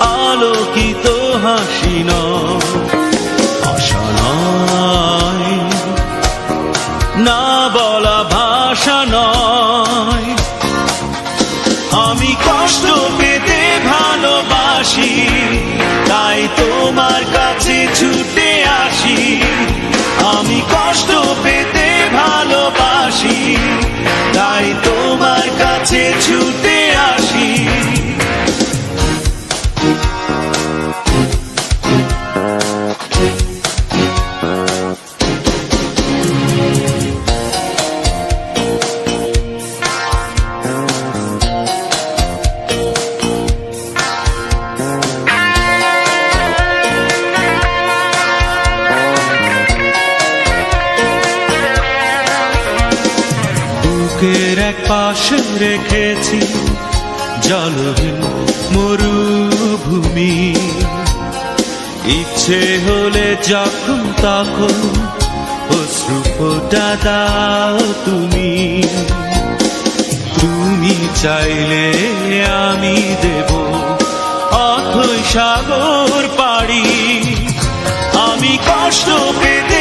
আলোকিত হাসি নয় এক পাশে রেখেছি জলহীন মরুভূমি। ইচ্ছে হলে যখন তখন অশ্রু দাও তুমি। তুমি চাইলে আমি দেব অথই সাগর পাড়ি। আমি কষ্ট পেতে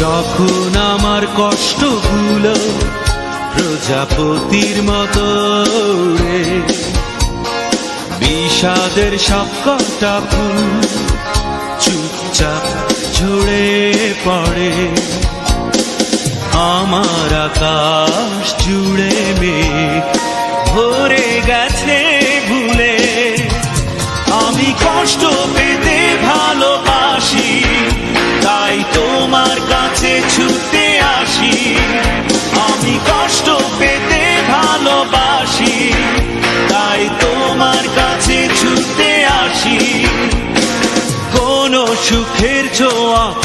যখন আমার কষ্টগুলো প্রজাপতির মতো রে বিষাদের সব কটা ফুল চুপচাপ ঝরে পড়ে। আমার আকাশ জুড়ে মেঘ ভরে গেছে ভুলে। আমি কষ্ট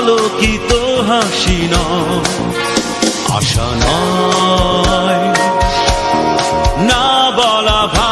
আলোকিত হাসি আশা নয়। না বলা ভাষা